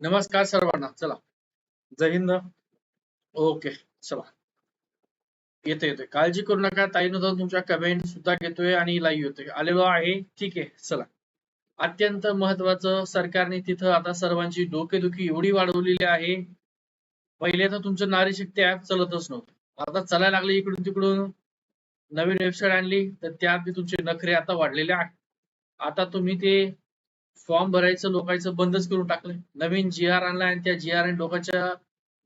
नमस्कार सर्वांना चला. जय हिंद. ओके चला. येते येते काळजी करू नका ताई जाऊन तुमच्या कमेंट सुद्धा घेतोय आणि लाईव्ह येतोय. आलेलो आहे. ठीक आहे चला. अत्यंत महत्वाचं सरकारने तिथं आता सर्वांची डोकेदुखी एवढी वाढवलेली आहे. पहिले तर तुमचं नारी शक्ती ऍप चलतच नव्हतं. आता चालायला लागले इकडून तिकडून. नवीन वेबसाईट आणली तर त्यात तुमचे नखरे आता वाढलेले आहेत. आता तुम्ही ते फॉर्म भरायचं लोकांचं बंदच करून टाकलंय. नवीन जी आर आणलाय आणि त्या जी आर लोकांच्या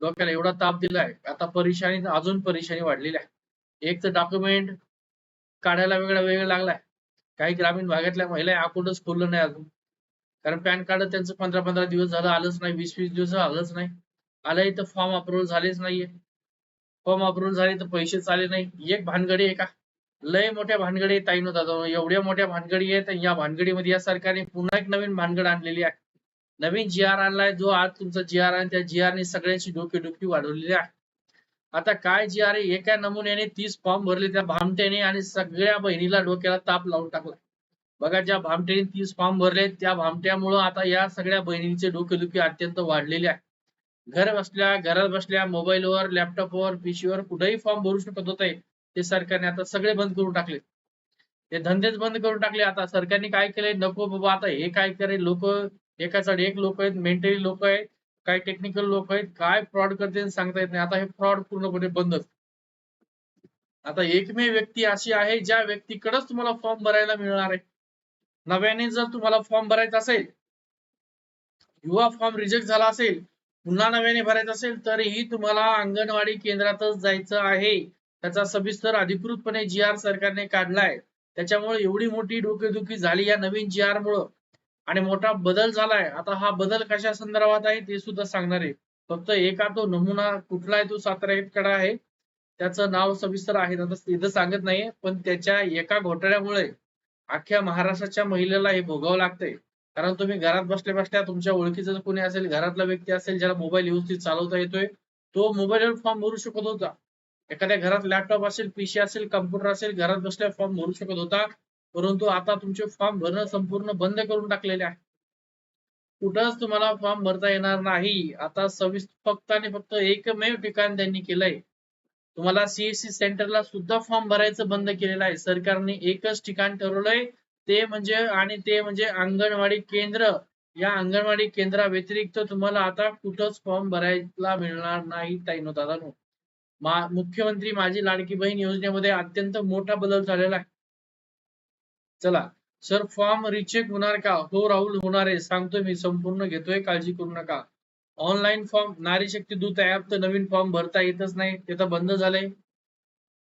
डोक्याला एवढा ताप दिलाय. आता परेशानी अजून परेशानी वाढलेली आहे. एक तर डॉक्युमेंट काढायला वेगळा वेळ लागलाय. काही ग्रामीण भागातल्या महिला अकाउंटच खोललं नाही अजून. कारण पॅन कार्ड त्यांचं पंधरा पंधरा दिवस झालं आलंच नाही. वीस वीस दिवस आलंच नाही. आलंय तर फॉर्म अप्रुव्हल झालेच नाहीये. फॉर्म अप्रुव्हल झाले तर पैसे चाले नाही. एक भानगडी आहे का? लय मोठ्या भानगडी ताई दादा. एवढ्या मोठ्या भानगडी आहेत या भानगडीमध्ये या सरकारने पुन्हा एक नवीन भानगड आणलेली आहे. नवीन जी आर आणलाय जो आज तुमचा जी आर आहे त्या जी आर ने सगळ्यांची डोकेदुखी वाढवलेली आहे. आता काय जी आर आहे? एका नमुन्याने तीस फॉर्म भरले त्या भामट्याने आणि सगळ्या बहिणीला डोक्याला ताप लावून टाकला बघा ज्या भामट्याने तीस फॉर्म भरले त्या भामट्यामुळं आता या सगळ्या बहिणींचे डोकेदुखी अत्यंत वाढलेली आहे. घर बसल्या घरात बसल्या मोबाईलवर लॅपटॉपवर पीसीवर कुठेही फॉर्म भरू शकत होते. ते सरकारने आता सगळे बंद करून टाकले. ते धंदेच बंद करून टाकले. आता सरकारने काय केलंय? नको बाबा आता हे काय करे? लोक एकाचा एक लोक आहेत मेंटली लोक आहेत काय टेक्निकल लोक आहेत काय फ्रॉड करते सांगता येत नाही. आता हे फ्रॉड पूर्णपणे बंदच. आता एकमेव व्यक्ती अशी आहे ज्या व्यक्तीकडेच तुम्हाला फॉर्म भरायला मिळणार आहे. नव्याने जर तुम्हाला फॉर्म भरायचा असेल युवा फॉर्म रिजेक्ट झाला असेल पुन्हा नव्याने भरायचा असेल तरीही तुम्हाला अंगणवाडी केंद्रातच जायचं आहे. त्याचा सविस्तर अधिकृतपणे जी आर सरकारने काढलाय. त्याच्यामुळे एवढी मोठी डोकेदुखी झाली या नवीन जी आर मुळे. आणि मोठा बदल झालाय. आता हा बदल कशा संदर्भात आहे ते सुद्धा सांगणार आहे. फक्त एका तो नमुना कुठला आहे तो सातारा आहे. त्याचं नाव सविस्तर आहे. इथं सांगत नाहीये. पण त्याच्या एका घोटाळ्यामुळे अख्ख्या महाराष्ट्राच्या महिलेला हे भोगावं लागतंय. कारण तुम्ही घरात बसल्या बसल्या तुमच्या ओळखीचं कोणी असेल घरातला व्यक्ती असेल ज्याला मोबाईल व्यवस्थित चालवता येतोय तो मोबाईलवर फॉर्म भरू शकत होता. एखाद्या घरात लॅपटॉप असेल पीसी असेल कम्प्युटर असेल घरात बसल्या फॉर्म भरू शकत होता परंतु आता तुमचे फॉर्म भरणं संपूर्ण बंद करून टाकलेले आहे. कुठंच तुम्हाला फॉर्म भरता येणार नाही. आता सविस्त फक्त आणि फक्त एकमेव ठिकाण त्यांनी केलंय. तुम्हाला सीएससी सेंटरला सुद्धा फॉर्म भरायचं बंद केलेलं आहे. सरकारने एकच ठिकाण ठरवलंय ते म्हणजे आणि ते म्हणजे अंगणवाडी केंद्र. या अंगणवाडी केंद्रा व्यतिरिक्त तुम्हाला आता कुठंच फॉर्म भरायला मिळणार नाही ताईनो दादानो मुख्यमंत्री माझी लाडकी बहीण योजनेमध्ये अत्यंत मोठा बदल झालेला आहे. चला सर फॉर्म रिचेक होणार का? हो राहुल होणार आहे सांगतोय मी संपूर्ण घेतोय काळजी करू नका. ऑनलाईन फॉर्म नारी शक्ती दूत ऍप तर नवीन फॉर्म भरता येतच नाही ते तर बंद झालंय.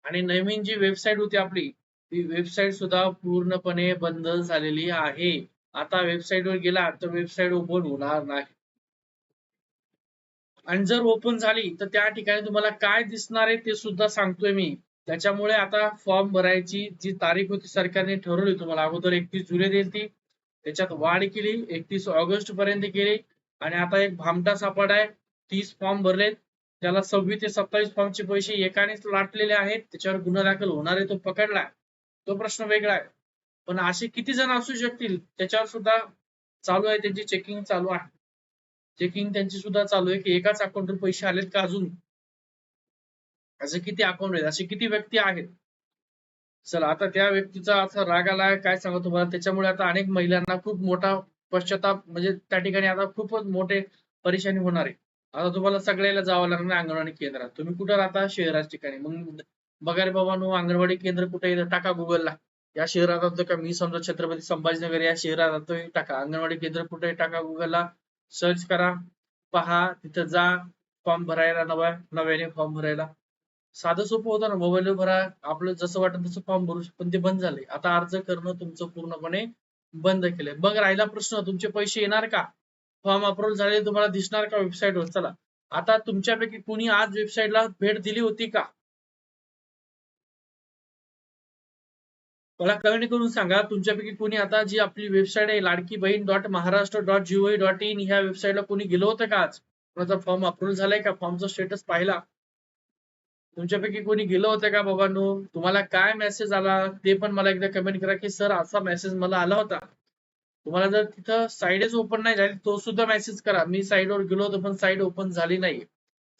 आणि नवीन जी वेबसाईट होती आपली ती वेबसाईट सुद्धा पूर्णपणे बंद झालेली आहे. आता वेबसाईट वर गेला तर वेबसाईट ओपन होणार नाही. आणि जर ओपन झाली तर त्या ठिकाणी तुम्हाला काय दिसणार आहे ते सुद्धा सांगतोय मी. त्याच्यामुळे आता फॉर्म भरायची जी तारीख होती सरकारने ठरवली तुम्हाला. अगोदर एकतीस जुलै देईल ती. त्याच्यात वाढ केली एकतीस ऑगस्ट पर्यंत केली. आणि आता एक भामटा सापड आहे तीस फॉर्म भरलेत. त्याला सव्वीस ते सत्तावीस फॉर्मचे पैसे एकानेच लाटलेले आहेत. त्याच्यावर गुन्हा दाखल होणार आहे तो पकडला तो प्रश्न वेगळा आहे. पण असे किती जण असू शकतील त्याच्यावर सुद्धा चालू आहे त्यांची चेकिंग चालू आहे. चेकिंग त्यांची सुद्धा चालू आहे की एकाच अकाउंटवर पैसे आलेत का अजून? असे किती अकाउंट आहेत? असे किती व्यक्ती आहेत? चला आता त्या व्यक्तीचा असा राग आला काय सांगू तुम्हाला? त्याच्यामुळे आता अनेक महिलांना खूप मोठा पश्चाताप म्हणजे त्या ठिकाणी आता खूपच मोठे परेशानी होणार आहे. आता तुम्हाला सगळ्याला जावं लागणार अंगणवाडी केंद्रात. तुम्ही कुठं राहता? शहराच्या ठिकाणी. मग बघा बाबा नो अंगणवाडी केंद्र कुठे येतं टाका गुगलला या शहरात राहतो का? मी समजा छत्रपती संभाजीनगर या शहरात राहतोय टाका. अंगणवाडी केंद्र कुठे टाका गुगलला सर्च करा पहा तिथं जा फॉर्म भरायला नव्या नव्याने फॉर्म भरायला. साधं सोपं होतं ना मोबाईलवर भरा आपलं जसं वाटत तसं फॉर्म भरू पण ते बंद झाले आता अर्ज करणं तुमचं पूर्णपणे बंद केलंय. बघ राहिला प्रश्न तुमचे पैसे येणार का? फॉर्म अप्रूव्ह झाले तुम्हाला दिसणार का वेबसाईटवर चला. आता तुमच्यापैकी कुणी आज वेबसाईटला भेट दिली होती का? मला कमेंट करून सांगा तुमच्यापैकी कुणी आता जी आपली वेबसाईट आहे Ladki Bahin dot Maharashtra dot G O dot in ह्या वेबसाईटला कोणी गेलो होतं का आज? कोणाचा फॉर्म अप्रूव्ह झालाय का? फॉर्मचा स्टेटस पाहिला? तुमच्यापैकी कोणी गेलं होतं का बाबांनो? तुम्हाला काय मेसेज आला? ते पण मला एकदा कमेंट करा की सर असा मेसेज मला आला होता. तुम्हाला जर तिथं साईडच ओपन नाही झाली तो सुद्धा मेसेज करा. मी साईडवर गेलो होतो पण साईड ओपन झाली नाही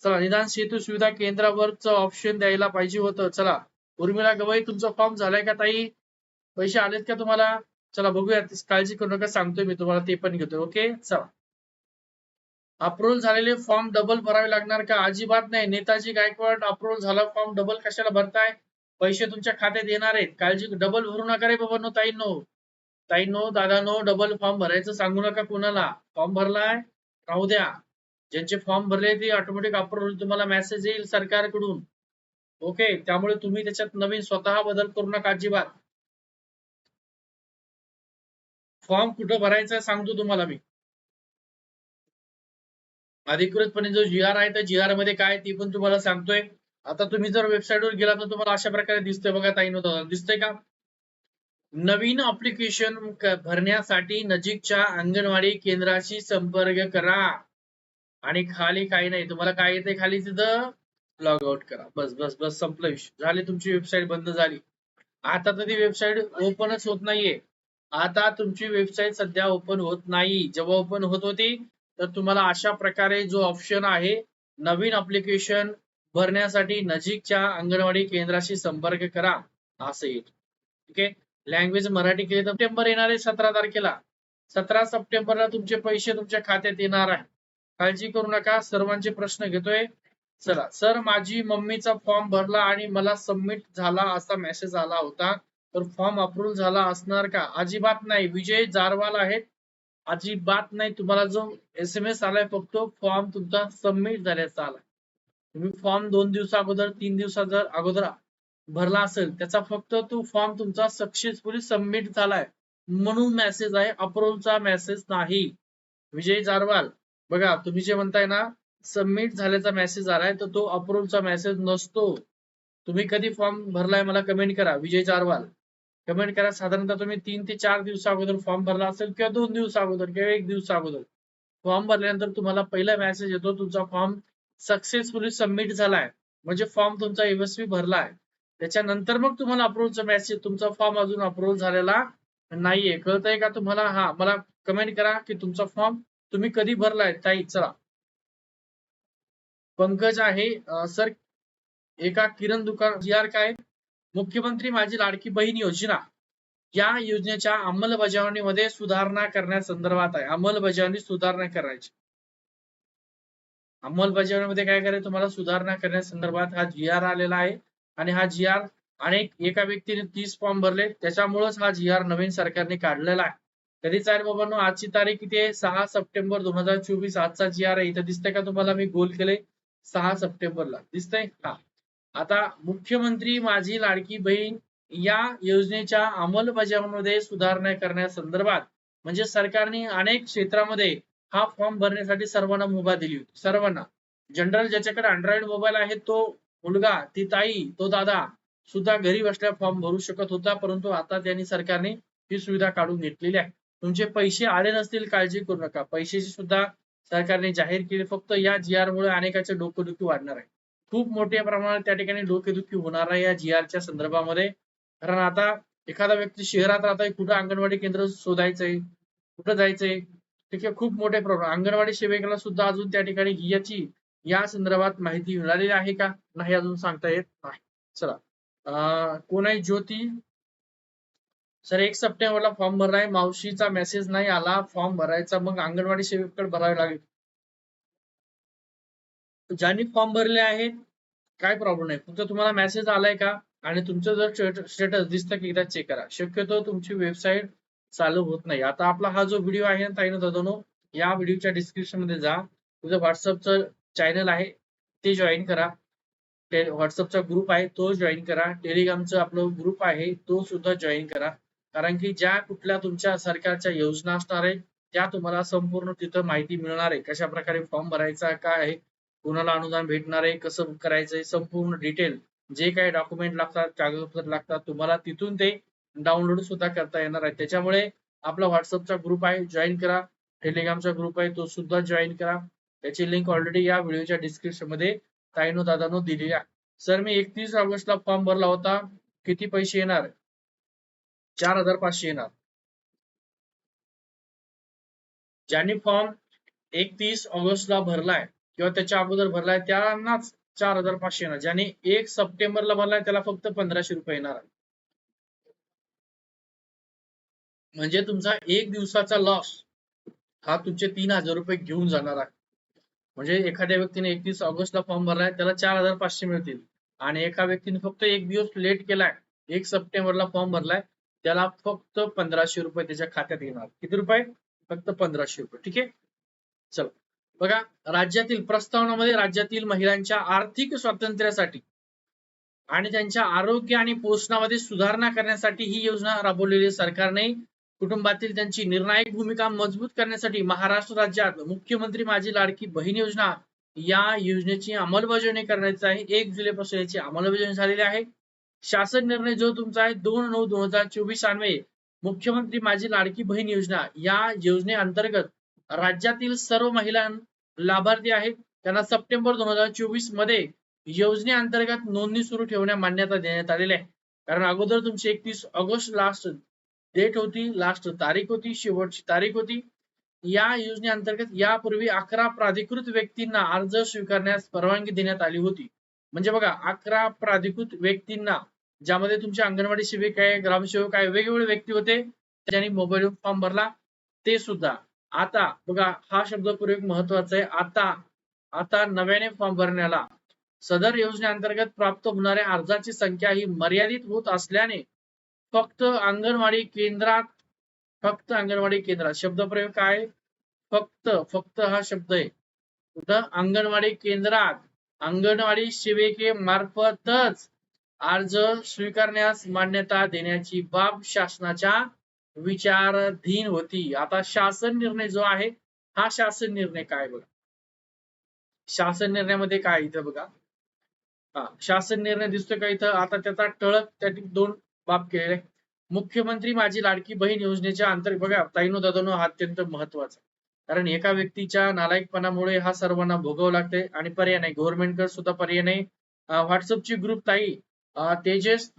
चला निदान सेतू सुविधा केंद्रावरच ऑप्शन द्यायला पाहिजे होतं. चला उर्मिला गवई तुमचा फॉर्म झालाय का ताई? पैसे आलेत का तुम्हाला? चला बघूया काळजी करू नका सांगतोय मी तुम्हाला ते पण घेतोय ओके? चला. अप्रुव्हल झालेले फॉर्म डबल भरावे लागणार का? अजिबात नाही. नेताजी गायकवाड अप्रुव्हल झाला फॉर्म डबल कशाला भरताय? पैसे तुमच्या खात्यात येणार आहेत. काळजी डबल भरू नका रे बाबा नो ताई नो ताई नो दादा नो डबल फॉर्म भरायचं सांगू नका कुणाला. फॉर्म भरलाय? राहू द्या. ज्यांचे फॉर्म भरले ते ऑटोमॅटिक अप्रुव्हल तुम्हाला मेसेज येईल सरकारकडून. ओके? त्यामुळे तुम्ही त्याच्यात नवीन स्वतः बदल करू नका अजिबात. फॉर्म कुठं भरायचा सांगतो तुम्हाला मी. अधिकृतपणे जो जी आर आहे तर जी आरमध्ये काय ती पण तुम्हाला सांगतोय. आता तुम्ही जर वेबसाईटवर गेला तर तुम्हाला अशा प्रकारे दिसतोय बघा ताई दिसतंय का? नवीन अप्लिकेशन भरण्यासाठी नजीकच्या अंगणवाडी केंद्राशी संपर्क करा. आणि खाली काही नाही. तुम्हाला काय येते खाली तिथं? लॉग आउट करा. बस बस बस. संपलं विषय. झाली तुमची वेबसाईट बंद झाली. आता तर ती वेबसाईट ओपनच होत नाहीये. आता तुमची वेबसाईट सध्या ओपन होत नाही. जेव्हा ओपन होत होती तर तुम्हाला अशा प्रकारे जो ऑप्शन आहे नवीन अप्लिकेशन भरण्यासाठी नजीकच्या अंगणवाडी केंद्राशी संपर्क करा. असं येईल. ठीक आहे? लँग्वेज मराठी केली सप्टेंबर येणार आहे सतरा तारखेला. सतरा सप्टेंबरला तुमचे पैसे तुमच्या खात्यात येणार आहे. काळजी करू नका सर्वांचे प्रश्न घेतोय. चला सर माझी मम्मीचा फॉर्म भरला आणि मला सबमिट झाला असा मेसेज आला होता. तर फॉर्म अप्रूव्ह झाला असणार का? अजिबात नाही. विजय जारवाल आहेत. अजिबात नाही. तुम्हाला जो एस एम एस आलाय फक्त फॉर्म तुमचा सबमिट झाल्याचा आलाय. तुम्ही फॉर्म दोन दिवसा अगोदर तीन दिवसा जर अगोदर भरला असेल त्याचा फक्त तो फॉर्म तुमचा सक्सेसफुली सबमिट झालाय. म्हणून मेसेज आहे. अप्रूव्हचा मेसेज नाही. विजय जारवाल बघा तुम्ही जे म्हणताय ना सबमिट झाल्याचा मेसेज आलाय तर तो अप्रूव्हचा मेसेज नसतो. तुम्ही कधी फॉर्म भरलाय मला कमेंट करा. विजय जारवाल. कमेंट करा. साधारणतः तुम्ही तीन ते चार दिवसा अगोदर फॉर्म भरला असेल किंवा दोन दिवसा अगोदर किंवा एक दिवसा अगोदर. फॉर्म भरल्यानंतर तुम्हाला पहिला मेसेज येतो. तुमचा फॉर्म सक्सेसफुली सबमिट झालाय. म्हणजे फॉर्म तुमचा यशस्वी भरला आहे त्याच्यानंतर मग तुम्हाला अप्रूव्हचा मेसेज तुमचा फॉर्म अजून अप्रूव्ह झालेला नाहीये. कळतंय का तुम्हाला? हा मला कमेंट करा की तुमचा फॉर्म तुम्ही कधी भरलाय? ताई चला. पंकज आहे सर एका किरण दुकान जी आर काय? मुख्यमंत्री माझी लाडकी बहीण योजना. या योजनेच्या अंमलबजावणीमध्ये सुधारणा करण्यासंदर्भात आहे. अंमलबजावणी सुधारणा करायची. अंमलबजावणीमध्ये काय करायचं? तुम्हाला सुधारणा करण्यासंदर्भात हा जी आर आलेला आहे आणि हा जी आर अनेक एका व्यक्तीने तीस फॉर्म भरले. त्याच्यामुळेच हा जी आर नवीन सरकारने काढलेला आहे. कधी आहे बाबांनो आजची तारीख किती आहे? सहा सप्टेंबर दोन हजार चोवीस. आजचा जी आर आहे. इथं दिसतंय का तुम्हाला? मी गोल केले सहा सप्टेंबरला. दिसतंय? हा. आता मुख्यमंत्री माझी लाडकी बहीण या योजनेच्या अंमलबजावणीमध्ये सुधारणा करण्यासंदर्भात म्हणजे सरकारने अनेक क्षेत्रामध्ये हा फॉर्म भरण्यासाठी सर्वांना मुभा दिली होती. सर्वांना. जनरल ज्याच्याकडे अँड्रॉइड मोबाईल आहे तो मुलगा ती ताई तो दादा सुद्धा घरी बसल्या फॉर्म भरू शकत होता परंतु आता त्यांनी सरकारने ही सुविधा काढून घेतलेली आहे. तुमचे पैसे आले नसतील काळजी करू नका. पैशाची सुद्धा सरकारने जाहीर केली. फक्त या जी आर मुळे अनेकाचे डोकं वाढणार आहे. खूप मोठ्या प्रमाणात त्या ठिकाणी डोकेदुखी होणार आहे या जी आरच्या संदर्भामध्ये. कारण आता एखादा व्यक्ती शहरात राहत कुठं अंगणवाडी केंद्र शोधायचंय कुठं जायचंय ठीक आहे खूप मोठे प्रॉब्लेम. अंगणवाडी सेविकाला सुद्धा अजून त्या ठिकाणी याची या संदर्भात माहिती मिळालेली आहे का? नाही अजून सांगता येत नाही. चला. कोण आहे ज्योती? सर एक सप्टेंबरला फॉर्म भरलाय मावशीचा मेसेज नाही आला. फॉर्म भरायचा. मग अंगणवाडी सेविकेकडे भरावे लागेल. ज्यांनी फॉर्म भरले आहेत काय प्रॉब्लेम नाही. फक्त तुम्हाला मेसेज आलाय का? आणि तुमचं जर स्टेटस दिसतं की एकदा चेक करा. शक्यतो तुमची वेबसाईट चालू होत नाही. आता आपला हा जो व्हिडिओ आहे ना ताईनं दादानो या व्हिडिओच्या डिस्क्रिप्शनमध्ये जा. तुझं व्हॉट्सअपचं चॅनल आहे ते जॉईन करा. व्हॉट्सअपचा ग्रुप आहे तो जॉईन करा. टेलिग्रामचं आपलं ग्रुप आहे तो सुद्धा जॉईन करा. कारण की ज्या कुठल्या तुमच्या सरकारच्या योजना असणार आहे त्या तुम्हाला संपूर्ण तिथं माहिती मिळणार आहे. कशा प्रकारे फॉर्म भरायचा काय आहे कुणाला अनुदान भेटणार आहे कसं करायचंय संपूर्ण डिटेल जे काही डॉक्युमेंट लागतात कागदपत्र लागतात तुम्हाला तिथून ते डाउनलोड सुद्धा करता येणार आहे. त्याच्यामुळे आपला व्हॉट्सअपचा ग्रुप आहे जॉईन करा. टेलिग्रामचा ग्रुप आहे तो सुद्धा जॉईन करा. त्याची लिंक ऑलरेडी या व्हिडिओच्या डिस्क्रिप्शनमध्ये ताईनो दादानो दिलेली आहे. सर मी एकतीस ऑगस्टला फॉर्म भरला होता. किती पैसे येणार? चार हजार पाचशे येणार. ज्यांनी फॉर्म एकतीस ऑगस्टला भरलाय किंवा त्याच्या अगोदर भरलाय त्यांनाच चार हजार पाचशे येणार. ज्याने एक सप्टेंबरला भरलाय त्याला फक्त पंधराशे रुपये येणार आहे. म्हणजे तुमचा एक दिवसाचा लॉस हा तुमचे तीन हजार रुपये घेऊन जाणार आहे. म्हणजे एखाद्या व्यक्तीने एकतीस ऑगस्टला फॉर्म भरलाय त्याला चार हजार पाचशे मिळतील. आणि एका व्यक्तीने फक्त एक दिवस लेट केलाय एक सप्टेंबरला फॉर्म भरलाय त्याला फक्त पंधराशे रुपये त्याच्या खात्यात येणार. किती रुपये? फक्त पंधराशे रुपये. ठीक आहे? चला. बघा राज्यातील प्रस्तावनामध्ये राज्यातील महिलांच्या आर्थिक स्वातंत्र्यासाठी आणि त्यांच्या आरोग्य आणि पोषणामध्ये सुधारणा करण्यासाठी ही योजना राबवलेली सरकारने कुटुंबातील त्यांची निर्णायक भूमिका मजबूत करण्यासाठी महाराष्ट्र राज्यात मुख्यमंत्री माझी लाडकी बहीण योजना या योजनेची अंमलबजावणी करण्याची आहे. एक जुलैपासून याची अंमलबजावणी झालेली आहे. शासन निर्णय जो तुमचा आहे दोन नऊ दोन हजार चोवीस अन्वये मुख्यमंत्री माझी लाडकी बहीण योजना या योजनेअंतर्गत राज्यातील सर्व महिला लाभार्थी आहेत. त्यांना सप्टेंबर दोन हजार चोवीसमध्ये योजनेअंतर्गत नोंदणी सुरू ठेवण्यास मान्यता देण्यात आलेली आहे. कारण अगोदर तुमची एकतीस ऑगस्ट लास्ट डेट होती लास्ट तारीख होती शेवटची तारीख होती. या योजनेअंतर्गत यापूर्वी अकरा प्राधिकृत व्यक्तींना अर्ज स्वीकारण्यास परवानगी देण्यात आली होती. म्हणजे बघा अकरा प्राधिकृत व्यक्तींना ज्यामध्ये तुमचे अंगणवाडी सेविक आहे ग्रामसेवक आहे वेगवेगळे व्यक्ती होते त्यांनी मोबाईल फॉर्म भरला. ते सुद्धा आता बघा हा शब्दप्रयोग महत्त्वाचा आहे. आता आता नव्याने फॉर्म भरण्याला. सदर योजनेअंतर्गत प्राप्त होणाऱ्या अर्जाची संख्या ही मर्यादित होत असल्याने फक्त अंगणवाडी केंद्रात फक्त अंगणवाडी केंद्रात. शब्दप्रयोग काय? फक्त फक्त हा शब्द आहे. कुठं? अंगणवाडी केंद्रात. अंगणवाडी सेविके मार्फतच अर्ज स्वीकारण्यास मान्यता देण्याची बाब शासनाच्या विचाराधीन होती. आता शासन निर्णय जो आहे हा शासन निर्णय काय बघा? शासन निर्णयामध्ये काय इथं बघा? हा शासन निर्णय दिसतोय का इथं? आता त्याचा टळक त्या दोन बाब केलेले. मुख्यमंत्री माझी लाडकी बहीण योजनेच्या अंतर्गत बघा ताईनो दादानो हा अत्यंत महत्त्वाचा कारण एका व्यक्तीच्या नालायकपणामुळे हा सर्वांना भोगावं लागते आणि पर्याय नाही. गव्हर्नमेंटकडे सुद्धा पर्याय नाही. व्हॉट्सअपची ग्रुप ताई तेजस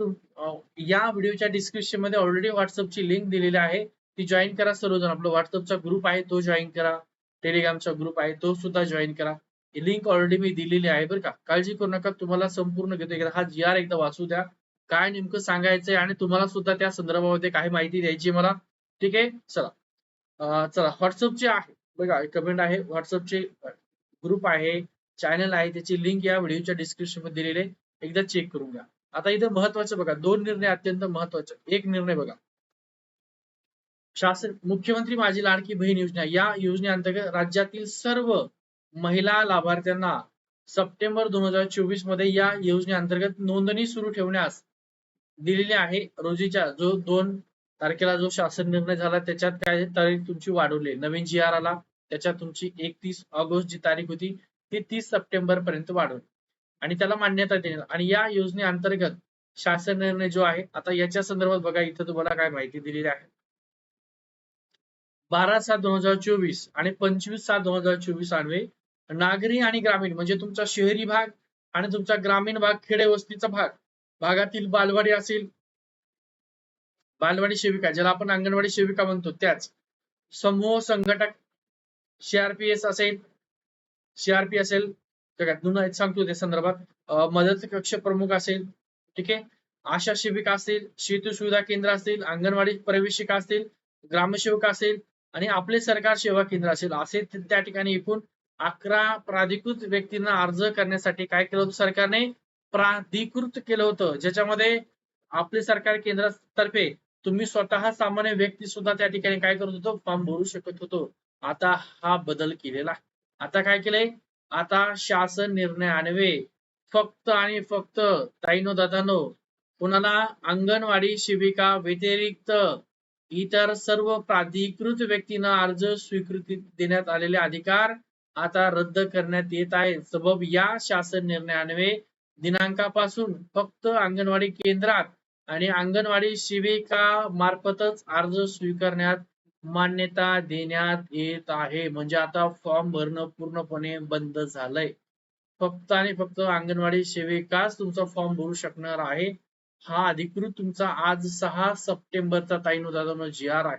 या व्हिडिओच्या डिस्क्रिप्शनमध्ये ऑलरेडी व्हॉट्सअपची लिंक दिलेली आहे. ती जॉईन करा सर्वजण. आपला व्हॉट्सअपचा ग्रुप आहे तो जॉईन करा. टेलिग्रामचा ग्रुप आहे तो सुद्धा जॉईन करा. लिंक ऑलरेडी मी दिलेली आहे बरं का. काळजी करू नका तुम्हाला संपूर्ण घेतो. हा जी आर एकदा वाचू द्या. काय नेमकं सांगायचंय आणि तुम्हाला सुद्धा त्या संदर्भामध्ये काही माहिती द्यायची मला. ठीक आहे? चला. चला. व्हॉट्सअपचे आहे. बघा कमेंट आहे. व्हॉट्सअपचे ग्रुप आहे चॅनल आहे. त्याची लिंक या व्हिडिओच्या डिस्क्रिप्शनमध्ये दिलेली आहे. एकदा चेक करून घ्या. आता इथं महत्वाचं बघा दोन निर्णय अत्यंत महत्त्वाचे. एक निर्णय बघा. शासन मुख्यमंत्री माझी लाडकी बहीण योजना या योजनेअंतर्गत राज्यातील सर्व महिला लाभार्थ्यांना सप्टेंबर दोन हजार चोवीसमध्ये या योजनेअंतर्गत नोंदणी सुरू ठेवण्यास दिलेली आहे. रोजीच्या जो दोन तारखेला जो शासन निर्णय झाला त्याच्यात काय तारीख तुमची वाढवली. नवीन जी आर आला त्याच्यात तुमची एकतीस ऑगस्ट जी तारीख होती ती तीस सप्टेंबर पर्यंत वाढवली. आणि त्याला मान्यता देणे आणि या योजनेअंतर्गत शासन निर्णय जो आहे आता याच्या संदर्भात बघा इथं तुम्हाला काय माहिती दिलेली आहे. बारा सात दोन हजार चोवीस आणि पंचवीस सात दोन हजार चोवीस अन्वये नागरी आणि ग्रामीण म्हणजे तुमचा शहरी भाग आणि तुमचा ग्रामीण भाग खेडे वस्तीचा भाग भागातील बालवाडी असेल बालवाडी सेविका ज्याला आपण अंगणवाडी सेविका म्हणतो त्याच समूह संघटक सीआरपीएस असेल सीआरपी असेल सांगतो त्या संदर्भात. मदत कक्ष प्रमुख असेल ठीक आहे. आशा शिबिका असतील शेती सुविधा केंद्र असतील अंगणवाडी प्रवेशिका असतील ग्रामसेवक असेल आणि आपले सरकार सेवा केंद्र असेल असे त्या ठिकाणी एकूण अकरा प्राधिकृत व्यक्तींना अर्ज करण्यासाठी काय केलं होतं सरकारने? प्राधिकृत केलं होतं. ज्याच्यामध्ये आपले सरकार केंद्रातर्फे तुम्ही स्वतः सामान्य व्यक्ती सुद्धा त्या ठिकाणी काय करत होतो? फॉर्म भरू शकत होतो. आता हा बदल केलेला. आता काय केलंय? आता शासन निर्णय आणवे. फक्त आणि फक्त ताईनो दादानो कुणाला अंगणवाडी शिबिका व्यतिरिक्त इतर सर्व प्राधिकृत व्यक्तींना अर्ज स्वीकृती देण्यात आलेले अधिकार आता रद्द करण्यात येत आहे सबब या शासन निर्णयान्वे दिनांकापासून फक्त अंगणवाडी केंद्रात आणि अंगणवाडी शिबिका मार्फतच अर्ज स्वीकारण्यात मान्यता देण्यात येत आहे. म्हणजे आता फॉर्म भरणं पूर्णपणे बंद झालंय. फक्त आणि फक्त अंगणवाडी सेविकाच तुमचा फॉर्म भरू शकणार आहे. हा अधिकृत तुमचा आज सहा सप्टेंबरचा ताईनो दादा जी आर आहे.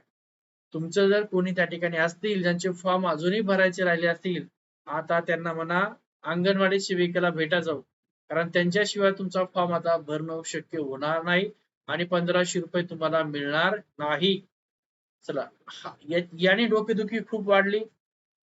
तुमचं जर कोणी त्या ठिकाणी असतील ज्यांचे फॉर्म अजूनही भरायचे राहिले असतील आता त्यांना म्हणा अंगणवाडी सेविकेला भेटा जाऊ. कारण त्यांच्याशिवाय तुमचा फॉर्म आता भरणं शक्य होणार नाही आणि पंधराशे रुपये तुम्हाला मिळणार नाही. चला. याने डोकेदुखी खूप वाढली.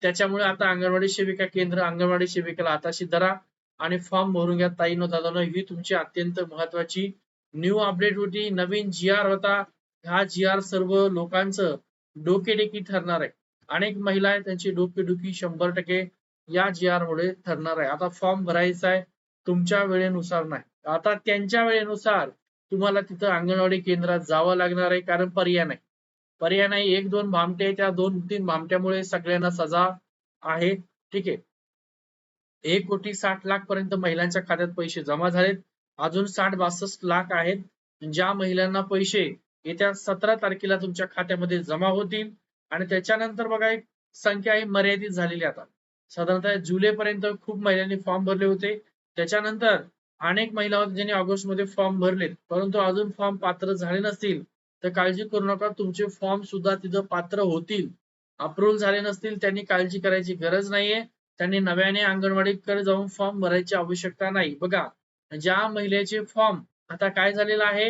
त्याच्यामुळे आता अंगणवाडी सेविका केंद्र अंगणवाडी सेविकेला हाताशी धरा आणि फॉर्म भरून घ्या. ताईनो दादानो ही तुमची अत्यंत महत्वाची न्यू अपडेट होती. नवीन जी आर होता. हा जी आर सर्व लोकांचं डोकेदेखी ठरणार आहे. अनेक महिला आहेत त्यांची डोकेदुखी शंभर टक्के या जी आर मुळे ठरणार आहे. आता फॉर्म भरायचा आहे तुमच्या वेळेनुसार नाही. आता त्यांच्या वेळेनुसार तुम्हाला तिथं अंगणवाडी केंद्रात जावं लागणार आहे कारण पर्याय नाही. पर्याय नाही. एक दोन भामटे त्या दोन तीन भामट्यामुळे सगळ्यांना सजा आहे. ठीक आहे. एक कोटी साठ लाख पर्यंत महिलांच्या खात्यात पैसे जमा झालेत. अजून साठ बासष्ट लाख आहेत. ज्या महिलांना पैसे येत्या सतरा तारखेला तुमच्या खात्यामध्ये जमा होतील. आणि त्याच्यानंतर बघा एक संख्या ही मर्यादित झालेली आहे आता. साधारणतः जुलै पर्यंत खूप महिलांनी फॉर्म भरले होते. त्याच्यानंतर अनेक महिला होत्या ज्यांनी ऑगस्टमध्ये फॉर्म भरलेत. परंतु अजून फॉर्म पात्र झाले नसतील. तर काळजी करू नका. तुमचे फॉर्म सुद्धा तिथं पात्र होतील. अप्रूव्हल झाले नसतील त्यांनी काळजी करायची गरज नाहीये. त्यांनी नव्याने अंगणवाडीकडे जाऊन फॉर्म भरायची आवश्यकता नाही. बघा ज्या महिलेचे फॉर्म आता काय झालेलं आहे?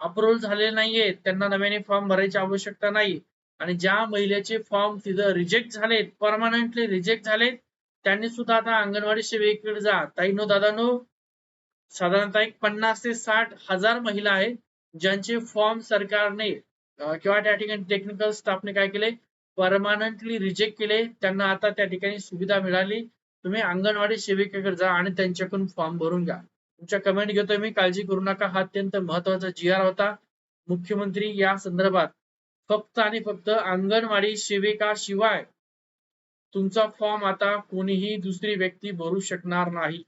अप्रुव्हल झालेले नाहीये त्यांना नव्याने फॉर्म भरायची आवश्यकता नाही. आणि ज्या महिलेचे फॉर्म तिथं रिजेक्ट झालेत परमनंटली रिजेक्ट झालेत त्यांनी सुद्धा आता अंगणवाडी सेवेकडे जा. ताईनो दादानो साधारणतः एक पन्नास ते साठ हजार महिला आहेत. ज्यांचे फॉर्म सरकारने किंवा त्या ठिकाणी टेक्निकल स्टाफने काय केले? परमानंटली रिजेक्ट केले. त्यांना आता त्या ठिकाणी सुविधा मिळाली. तुम्ही अंगणवाडी सेविकेकडे जा आणि त्यांच्याकडून फॉर्म भरून घ्या. तुमच्या कमेंट घेतोय मी काळजी करू नका. हा अत्यंत महत्त्वाचा जी आर होता. मुख्यमंत्री या संदर्भात फक्त आणि फक्त अंगणवाडी सेविकाशिवाय तुमचा फॉर्म आता कोणीही दुसरी व्यक्ती भरू शकणार नाही.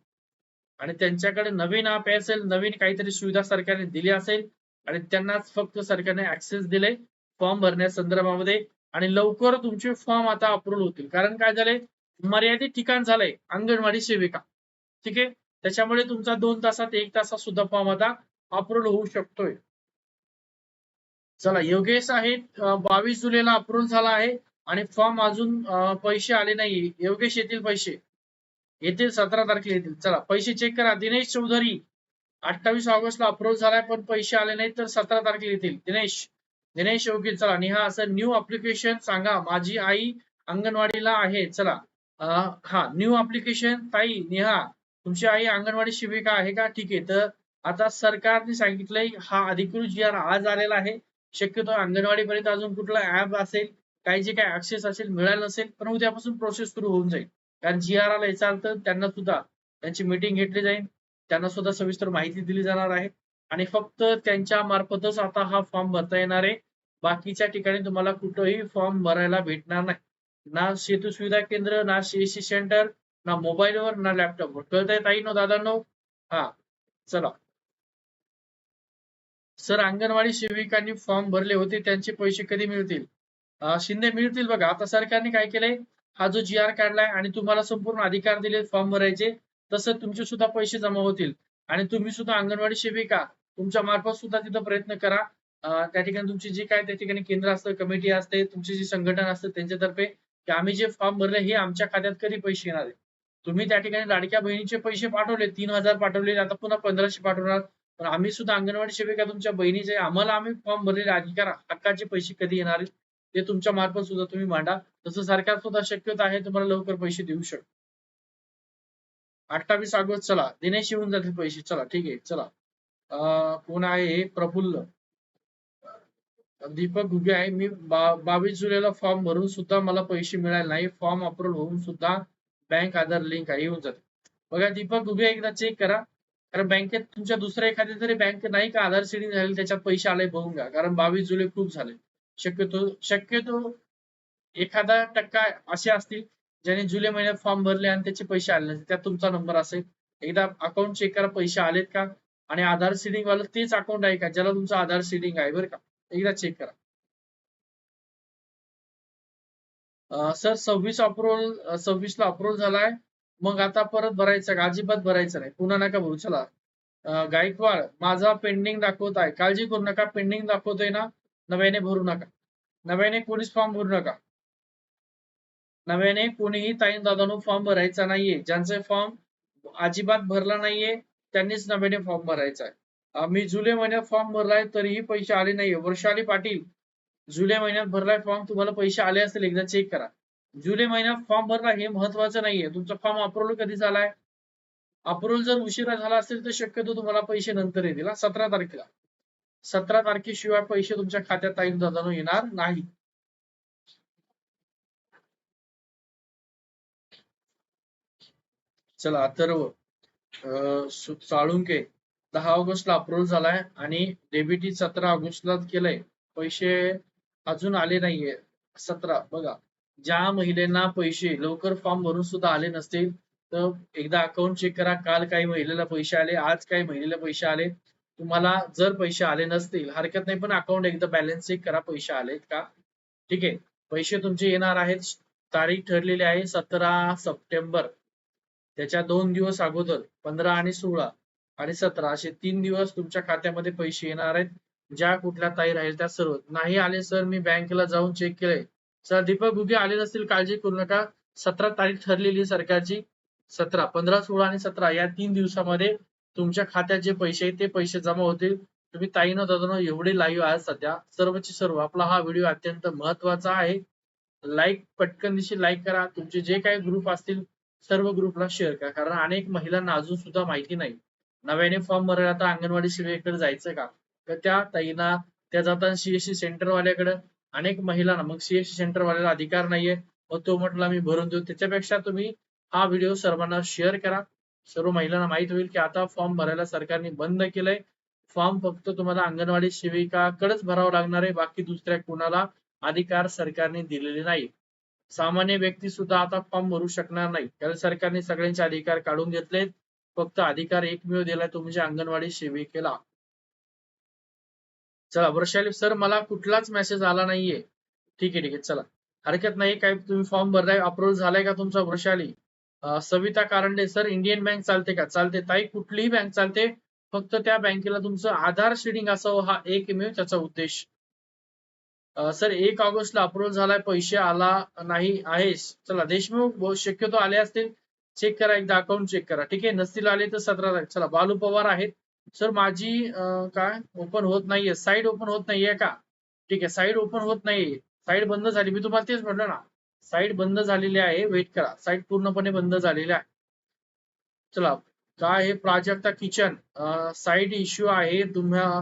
आणि त्यांच्याकडे नवीन ऍप असेल नवीन काहीतरी सुविधा सरकारने दिली असेल आणि त्यांनाच फक्त सरकारने ऍक्सेस दिले फॉर्म भरण्या संदर्भामध्ये. आणि लवकर तुमचे फॉर्म आता अप्रूव्ह होतील. कारण काय झालंय? मर्यादित ठिकाण झालंय. अंगणवाडी सेविका. ठीक आहे? त्याच्यामुळे तुमचा दोन तासात एक तासात सुद्धा फॉर्म आता अप्रूव्ह होऊ शकतोय. चला योगेश आहे बावीस जुलैला अप्रूव्ह झाला आहे. आणि फॉर्म अजून पैसे आले नाही योगेश येतील पैसे. येतील सतरा तारखेला येतील. चला पैसे चेक करा. दिनेश चौधरी. अठ्ठावीस ऑगस्टला अप्रूव्ह झालाय पण पैसे आले नाहीत तर सतरा तारखेला येतील. दिनेश दिनेश योगी चला. निहा असं न्यू अप्लिकेशन सांगा. माझी आई अंगणवाडीला आहे. चला. हा न्यू अप्लिकेशन ताई निहा तुमची आई अंगणवाडी शिबिका आहे का? ठीक आहे. तर आता सरकारने सांगितलंय हा अधिकृत जी आर आज आलेला आहे. शक्यतो अंगणवाडी पर्यंत अजून कुठला ऍप असेल काही जे काही ऍक्सेस असेल मिळालं नसेल पण उद्यापासून प्रोसेस सुरू होऊन जाईल. कारण जी आर आला याचा अर्थ त्यांना सुद्धा त्यांची मीटिंग घेतली जाईल. त्यांना सुद्धा सविस्तर माहिती दिली जाणार आहे. आणि फक्त त्यांच्या मार्फतच आता हा फॉर्म भरता येणार आहे. बाकीच्या ठिकाणी तुम्हाला कुठंही फॉर्म भरायला भेटणार नाही. ना सेतू सुविधा केंद्र ना सीएससी सेंटर ना मोबाईलवर ना लॅपटॉपवर. कळतंय ताई? नो दादा नो हा चला. सर अंगणवाडी सेविकांनी फॉर्म भरले होते. त्यांचे पैसे कधी मिळतील? शिंदे मिळतील बघा. आता सरकारने काय केलंय? हा जो जी आर काढलाय आणि तुम्हाला संपूर्ण अधिकार दिले फॉर्म भरायचे. तसं तुमचे सुद्धा पैसे जमा होतील. आणि तुम्ही सुद्धा अंगणवाडी सेविका तुमच्या मार्फत सुद्धा तिथं प्रयत्न करा. त्या ठिकाणी तुमची जी काय त्या ठिकाणी केंद्र असतं कमिटी असते तुमची जी संघटन असतं त्यांच्यातर्फे की आम्ही जे फॉर्म भरले हे आमच्या खात्यात कधी पैसे येणार आहे तुम्ही त्या ठिकाणी लाडक्या बहिणीचे पैसे पाठवले तीन हजार पाठवले आता पुन्हा पंधराशे पाठवणार. पण आम्ही सुद्धा अंगणवाडी सेविका तुमच्या बहिणीचे आम्हाला आम्ही फॉर्म भरलेले अधिकार हक्काचे पैसे कधी येणार ते तुमच्या मार्फत सुद्धा तुम्ही मांडा. तसं सरकार सुद्धा शक्यता आहे तुम्हाला लवकर पैसे देऊ शकतो. अठ्ठावीस ऑगस्ट चला. दिनेश येऊन जातील पैसे. चला ठीक आहे चला. कोण आहे? प्रफुल्ल. दीपक घुगे आहे. मी बावीस जुलैला फॉर्म भरून सुद्धा मला पैसे मिळाले नाही. फॉर्म अप्रूव्ह होऊन सुद्धा बँक आधार लिंक आहे. येऊन जाते. बघा दीपक घुगे एकदा चेक करा. कारण बँकेत तुमच्या दुसऱ्या एखाद्या तरी बँक नाही का? आधार सीडिंग झाली त्याच्यात पैसे आले बघून घ्या. कारण बावीस जुलै खूप झाले. शक्यतो शक्यतो एखादा टक्का असे असतील ज्याने जुलै महिन्यात फॉर्म भरले आणि त्याचे पैसे आले नसतील त्यात तुमचा नंबर असेल. एकदा अकाउंट चेक करा पैसे आलेत का? आणि आधार सीडिंग वाला तेच अकाउंट आहे का? ज्याला तुमचं आधार सीडिंग आहे बरं का? एकदा चेक करा. सर सव्वीस अप्रुव्हल सव्वीस ला अप्रुव्हल झालाय. मग आता परत भरायचं का? अजिबात भरायचं नाही. पुन्हा नका भरू. चला. गायकवाड माझा पेंडिंग दाखवत आहे. काळजी करू नका. पेंडिंग दाखवतोय ना. नव्याने भरू नका. नव्याने कोणीच फॉर्म भरू नका. नव्याने कोणीही ताईन दादानो फॉर्म भरायचा नाहीये. ज्यांचा फॉर्म अजिबात भरला नाहीये त्यांनीच नव्याने फॉर्म भरायचा आहे. मी जुलै महिन्यात फॉर्म भरलाय तरीही पैसे आले नाहीये. वर्षाली पाटील जुलै महिन्यात भरलाय फॉर्म तुम्हाला पैसे आले असतील एकदा चेक करा. जुलै महिन्यात फॉर्म भरला हे महत्वाचं नाहीये. तुमचा फॉर्म अप्रुव्हल कधी झालाय? अप्रुव्हल जर उशिरा झाला असेल तर शक्यतो तुम्हाला पैसे नंतर येतील. सतरा तारखेला. सतरा तारखेशिवाय पैसे तुमच्या खात्यात ताईन दादानो येणार नाही. चला अथर्व अं, साळुंके दहा ऑगस्टला अप्रूव्ह झालाय आणि डेबिटी सतरा ऑगस्टला केलंय. पैसे अजून आले नाहीये. सतरा बघा. ज्या महिलेना पैसे लवकर फॉर्म भरून सुद्धा आले नसतील तर एकदा अकाउंट चेक करा. काल काही महिलेला पैसे आले आज काही महिलेला पैसे आले. तुम्हाला जर पैसे आले नसतील हरकत नाही पण अकाउंट एकदा बॅलन्स चेक करा पैसे आलेत का? ठीक आहे. पैसे तुमचे येणार आहेत. तारीख ठरलेली आहे सतरा सप्टेंबर. त्याच्या दोन दिवस अगोदर पंधरा आणि सोळा आणि सतरा असे तीन दिवस तुमच्या खात्यामध्ये पैसे येणार आहेत ज्या कुठल्या ताई राहील त्या सर्व. नाही आले सर मी बँकेला जाऊन चेक केलंय. सर दीपक गुगे आले नसतील काळजी करू नका. सतरा तारीख ठरलेली आहे सरकारची. सतरा पंधरा सोळा आणि सतरा या तीन दिवसामध्ये तुमच्या खात्यात जे पैसे आहेत ते पैसे जमा होतील. तुम्ही ताईनं दादानं एवढे लाईव्ह आहात सध्या. सर्वची सर्व. आपला हा व्हिडिओ अत्यंत महत्त्वाचा आहे. लाईक पटकन दिशी लाईक करा. तुमचे जे काही ग्रुप असतील सर्व ग्रुपला शेअर करा. कारण अनेक महिलांना अजून सुद्धा माहिती नाही. नव्याने फॉर्म भरायला आता अंगणवाडी सेवेकडे जायचं का? तर त्या ताईना त्या जाताना सीएससी सेंटरवाल्याकडे अनेक महिलांना मग सीएससी सेंटर वाल्याला अधिकार नाहीये. मग तो म्हटला मी भरून देऊ. त्याच्यापेक्षा तुम्ही हा व्हिडिओ सर्वांना शेअर करा. सर्व महिलांना माहीत होईल की आता फॉर्म भरायला सरकारने बंद केलंय. फॉर्म फक्त तुम्हाला अंगणवाडी सेविकाकडेच भरावा लागणार आहे. बाकी दुसऱ्या कोणाला अधिकार सरकारने दिलेले नाही. सामान्य व्यक्ती सुद्धा आता फॉर्म भरू शकणार नाही. कारण सरकारने सगळ्यांचे अधिकार काढून घेतलेत. फक्त अधिकार एकमेव दिलाय तो म्हणजे अंगणवाडी सेविकेला. चला वृषाली सर मला कुठलाच मेसेज आला नाहीये. ठीक आहे ठीक आहे चला. हरकत नाही काय तुम्ही फॉर्म भरलाय अप्रूव्ह झालाय का तुमचा Vrushali? Savita Karande sir Indian bank चालते का? चालते. ताई कुठलीही बँक चालते. फक्त त्या बँकेला तुमचं आधार शेडिंग असावं हा एकमेव त्याचा उद्देश. सर एक ऑगस्टला अप्रूव्हल झालाय पैसे आला नाही आहे चला देशमुख शक्यतो आले असतील चेक करा एकदा अकाउंट चेक करा. ठीक आहे नसतील आले तर सतरा तारीख चला बालू पवार आहेत. सर माझी काय ओपन होत नाहीये. साईड ओपन होत नाहीये का? ठीक आहे साईड ओपन होत नाहीये. साईड बंद झाली. मी तुम्हाला तेच म्हटलं ना. साईड बंद झालेली आहे. वेट करा. साईड पूर्णपणे बंद झालेली आहे. चला काय हे प्राजक्ता किचन. साईड इश्यू आहे. तुम्हा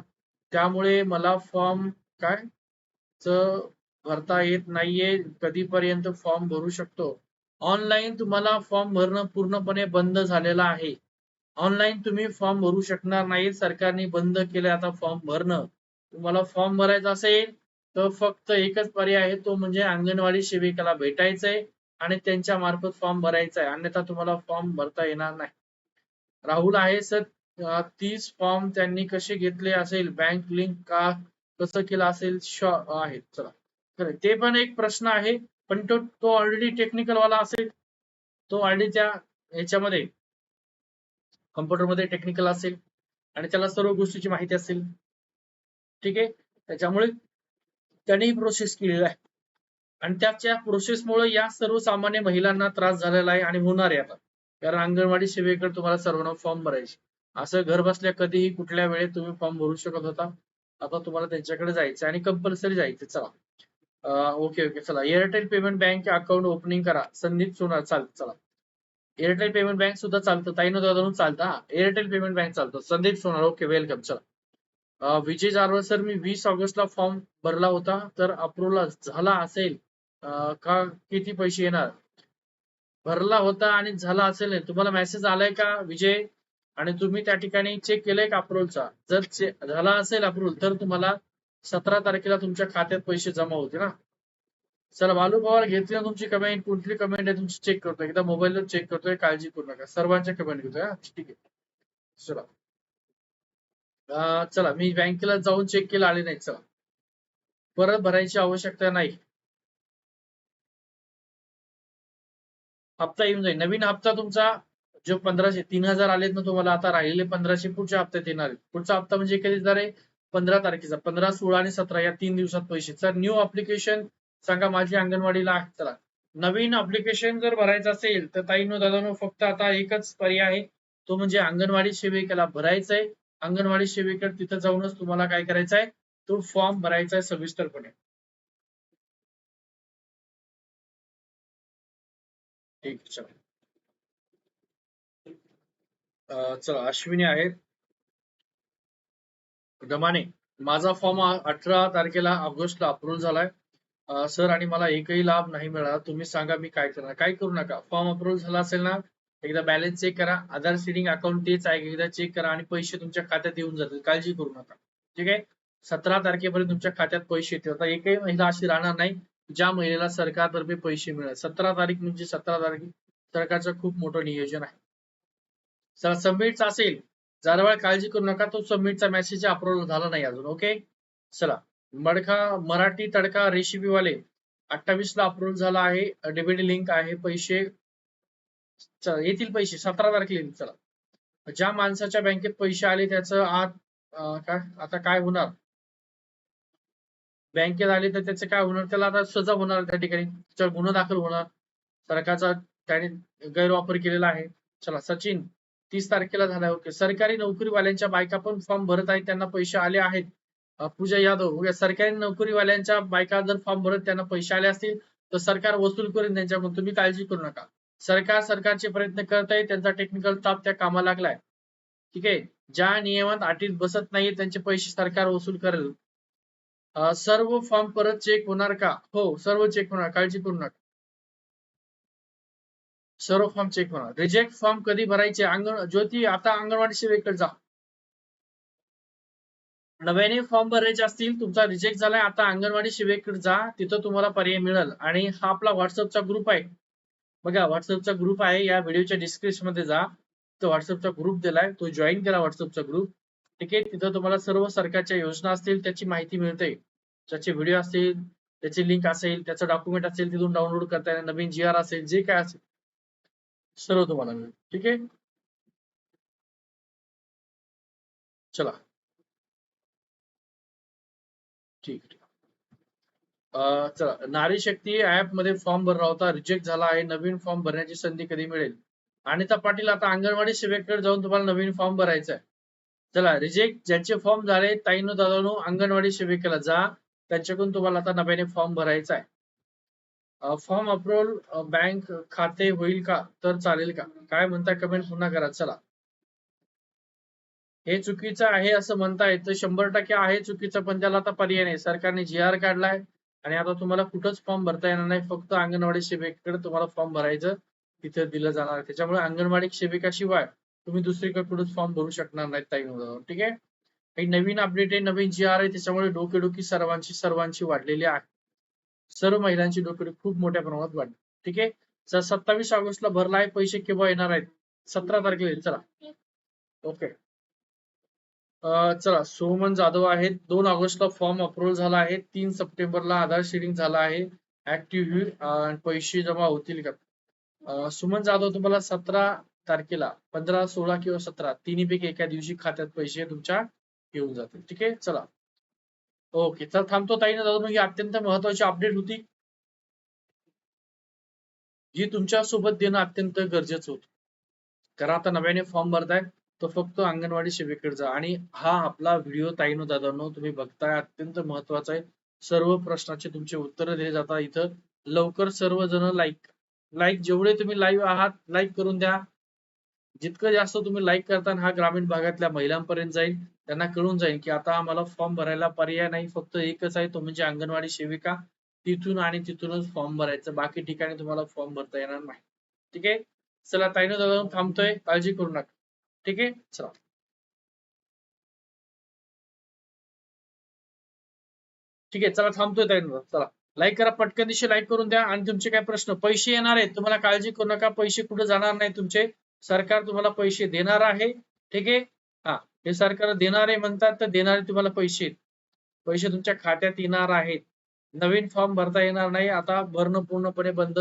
त्यामुळे मला फॉर्म काय? भरता येत नाहीये कधीपर्यंत फॉर्म भरू शकतो. ऑनलाईन तुम्हाला फॉर्म भरणं पूर्णपणे बंद झालेलं आहे. ऑनलाईन तुम्ही फॉर्म भरू शकणार नाही सरकारने बंद केलं आता फॉर्म भरणं. तुम्हाला फॉर्म भरायचा असेल तर फक्त एकच पर्याय आहे तो म्हणजे अंगणवाडी सेविकाला भेटायचंय आणि त्यांच्या मार्फत फॉर्म भरायचा आहे अन्यथा तुम्हाला फॉर्म भरता येणार नाही. राहुल आहे सर तीस फॉर्म त्यांनी कसे घेतले असेल? बँक लिंक का कसं केलं असेल शॉ आहे. चला. खरं ते पण एक प्रश्न आहे पण तो तो ऑलरेडी टेक्निकल वाला असेल तो ऑलरेडी त्या ह्याच्यामध्ये कम्प्युटरमध्ये टेक्निकल असेल आणि त्याला सर्व गोष्टीची माहिती असेल. ठीक आहे? त्याच्यामुळे त्यांनी प्रोसेस केलेला आहे. आणि त्याच्या प्रोसेसमुळे या सर्वसामान्य महिलांना त्रास झालेला आहे आणि होणार आहे आता. कारण अंगणवाडी सेवेकडे तुम्हाला सर्वांना फॉर्म भरायचे. असं घर बसल्या कधीही कुठल्या वेळेत तुम्ही फॉर्म भरू शकत होता. आता तुम्हाला त्यांच्याकडे जायचं आणि कंपल्सरी जायचं चला. ओके ओके चला. Airtel payment bank account opening करा. संदीप सोनार चालत चला. एअरटेल पेमेंट बँक सुद्धा चालतं. ताईनो दादा चालतं हा. एअरटेल पेमेंट बँक चालतं. संदीप सोनार ओके वेलकम चला. विजय जारवळ सर मी वीस ऑगस्टला फॉर्म भरला होता. तर अप्रुव्हल झाला असेल का किती पैसे येणार? भरला होता आणि झाला असेल. तुम्हाला मेसेज आलाय का विजय? आणि तुम्ही त्या ठिकाणी चेक केलंय का अप्रुव्हलचा जर झाला असेल अप्रुवल तर तुम्हाला सतरा तारखेला तुमच्या खात्यात पैसे जमा होते ना. चला बालू पवार घेतली ना तुमची कमेंट कुठली कमेंट आहे तुमची चेक करतोय. एकदा मोबाईलवर चेक करतोय काळजी करू नका. सर्वांच्या कमेंट घेतोय हा? ठीक आहे. चला. चला मी बँकेला जाऊन चेक केलं आले नाही चला परत भरायची आवश्यकता नाही. हप्ता येऊन जाईल. नवीन हप्ता तुमचा जो पंधराशे तीन हजार आलेत ना तुम्हाला आता राहिलेले पंधराशे पुढच्या हप्त्यात येणार आहेत. पुढचा हप्ता म्हणजे कधी येणार आहे? पंधरा तारखेचा. पंधरा सोळा आणि सतरा या तीन दिवसात पैसे. सर न्यू अप्लिकेशन सांगा माझी अंगणवाडीला आहे चला. नवीन अप्लिकेशन जर भरायचं असेल तर ताईनो दादानो फक्त आता एकच पर्याय आहे. तो म्हणजे अंगणवाडी सेविकेला भरायचा आहे अंगणवाडी सेविकेला तिथं जाऊनच तुम्हाला काय करायचं आहे तो फॉर्म भरायचा आहे सविस्तरपणे. ठीक आहे, चला अश्विनी आहेत. दमाने माझा फॉर्म अठरा तारखेला ऑगस्टला अप्रूव्ह झालाय. सर आणि मला एकही लाभ नाही मिळाला तुम्ही सांगा मी काय करणार. काय करू नका. फॉर्म अप्रूव्ह झाला असेल ना एकदा बॅलन्स चेक करा. आधार सिडिंग अकाउंट तेच आहे. एकदा चेक करा आणि पैसे तुमच्या खात्यात येऊन जातील. काळजी करू नका. ठीक आहे? सतरा तारखेपर्यंत तुमच्या खात्यात पैसे येतील. आता एकही महिला अशी राहणार नाही ज्या महिलेला सरकारतर्फे पैसे मिळेल सतरा तारीख म्हणजे सतरा तारीख सरकारचं खूप मोठं नियोजन आहे. चला सबमिटचा असेल जरा काळजी करू नका तो सबमिटचा मेसेज अप्रूव्ह झाला नाही अजून ओके चला मडका मराठी तडका रेसिपीवाले अठ्ठावीस ला अप्रूव्ह झाला आहे डेबिट लिंक आहे पैसे येतील पैसे सतरा तारखेला येतील चला. ज्या माणसाच्या बँकेत पैसे आले त्याचं आत काय आता काय होणार? बँकेत आले तर त्याचं काय होणार? त्याला आता सजा होणार त्या ठिकाणी गुन्हा दाखल होणार. सरकारचा त्याने गैरवापर केलेला आहे. चला सचिन तीस तारखेला झाला ओके. सरकारी नोकरीवाल्यांच्या बायका पण फॉर्म भरत आहेत. त्यांना पैसे आले आहेत. पूजा यादव ओके सरकारी नोकरीवाल्यांच्या बायका जर फॉर्म भरत त्यांना पैसे आले असतील तर सरकार वसूल करेन त्यांच्याकडून. तुम्ही काळजी करू नका. सरकार सरकारचे प्रयत्न करत आहे त्यांचा टेक्निकल ताप त्या कामाला लागलाय. ठीक आहे? ज्या नियमात अटीत बसत नाही त्यांचे पैसे सरकार वसूल करेल. सर्व फॉर्म परत चेक होणार का? हो सर्व चेक होणार. काळजी करू नका. सर्व फॉर्म चेक होणार. रिजेक्ट फॉर्म कधी भरायचे? अंगण ज्योती आता अंगणवाडी सेवेकडे जा. नव्याने फॉर्म भरायचे असतील तुमचा रिजेक्ट झालाय आता अंगणवाडी सेवेकडे जा. तिथं तुम्हाला पर्याय मिळेल. आणि हा आपला व्हॉट्सअपचा ग्रुप आहे. बघा व्हॉट्सअपचा ग्रुप आहे. या व्हिडिओच्या डिस्क्रिप्शनमध्ये जा. तो व्हॉट्सअपचा ग्रुप दिलाय. तो जॉईन करा व्हॉट्सअपचा ग्रुप ठीक आहे? तिथं तुम्हाला सर्व सरकारच्या योजना असतील त्याची माहिती मिळते. त्याचे व्हिडिओ असतील त्याची लिंक असेल त्याचं डॉक्युमेंट असेल तिथून डाउनलोड करता येईल नवीन जी आर असेल जे काय असेल. सर्व तुम्हाला मिळेल ठीक आहे? चला. ठीक अं, चला. नारी शक्ती ऍपमध्ये फॉर्म भरला होता. रिजेक्ट झाला आहे. नवीन फॉर्म भरण्याची संधी कधी मिळेल? अनिता पाटील आता अंगणवाडी सेवेकडे जाऊन तुम्हाला नवीन फॉर्म भरायचा आहे. चला. रिजेक्ट ज्यांचे फॉर्म झाले ताईनो दादानो अंगणवाडी सेविकेला जा. त्यांच्याकडून तुम्हाला आता नव्याने फॉर्म भरायचा आहे. फॉर्म अप्रूव्हल बँक खाते होईल का? तर चालेल का? काय म्हणता कमेंट पुन्हा करा चला. हे चुकीचं आहे असं म्हणता येतं शंभर टक्के आहे चुकीचं पण त्याला आता पर्याय नाही. सरकारने जी आर काढलाय आणि आता तुम्हाला कुठंच फॉर्म भरता येणार नाही. फक्त अंगणवाडी सेविकेकडे तुम्हाला फॉर्म भरायचं तिथे दिलं जाणार. त्याच्यामुळे अंगणवाडी सेविकाशिवाय तुम्ही दुसरीकडे कुठंच फॉर्म भरू शकणार नाही ताई ठीक आहे? काही नवीन अपडेट आहे नवीन जी आर आहे त्याच्यामुळे डोकेडोकी सर्वांची सर्वांची वाढलेली आहे. सर्व महिलांची डोकेडोकी खूप मोठ्या प्रमाणात वाढली. ठीक आहे? जर सत्तावीस ऑगस्टला भरला आहे पैसे केव्हा येणार आहेत? सतरा तारखेला. येईल चला. ओके. चला. सोमन जाधव आहेत. दोन ऑगस्टला फॉर्म अप्रुव्ह झाला आहे. तीन सप्टेंबरला आधार शेअरिंग झाला आहे. ऍक्टिव्ह होईल पैसे जमा होतील का? सुमन जाधव तुम्हाला सतरा तारखेला पंधरा सोळा किंवा सतरा तिन्ही पैकी एका दिवशी खात्यात पैसे तुमच्या येऊन जातील. ठीक आहे? चला. ओके चल थांबतो ताई दादा ही अत्यंत महत्वाची अपडेट होती. जी तुमच्यासोबत देणं अत्यंत गरजेचं होतं. कारण आता नव्याने फॉर्म भरताय तो फक्त अंगणवाडी सेवेकडे जा. आणि हा आपला व्हिडिओ ताईनो दादानो तुम्ही बघताय अत्यंत महत्त्वाचा आहे. सर्व प्रश्नाचे तुमचे उत्तर दिले जातात. इथं लवकर सर्वजण लाईक लाईक जेवढे तुम्ही लाईव्ह आहात लाईक करून द्या. जितकं जास्त तुम्ही लाईक करता हा ग्रामीण भागातल्या महिलांपर्यंत जाईल त्यांना कळून जाईल की आता आम्हाला फॉर्म भरायला पर्याय नाही फक्त एकच आहे तो म्हणजे अंगणवाडी सेविका. तिथून आणि तिथूनच फॉर्म भरायचं. बाकी ठिकाणी तुम्हाला फॉर्म भरता येणार नाही. ठीक आहे? चला ताईनं दादा थांबतोय. काळजी करू नका. ठीक आहे? चला. ठीक आहे चला थांबतोय ताईनं चला. लाईक करा पटकन दिवशी लाईक करून द्या. आणि तुमचे काय प्रश्न पैसे येणार आहेत. तुम्हाला काळजी करू नका. पैसे कुठे जाणार नाही तुमचे? सरकार तुम्हाला पैसे देणार आहे. ठीक आहे? हा. हे सरकार देणार आहे म्हणतात तर देणारे तुम्हाला पैसे. पैसे तुमच्या खात्यात येणार आहेत. नवीन फॉर्म भरता येणार नाही. आता भरणं पूर्णपणे बंद.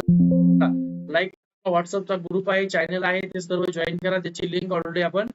लाईक व्हॉट्सअपचा ग्रुप आहे चॅनल आहे ते सर्व जॉईन करा. त्याची लिंक ऑलरेडी आपण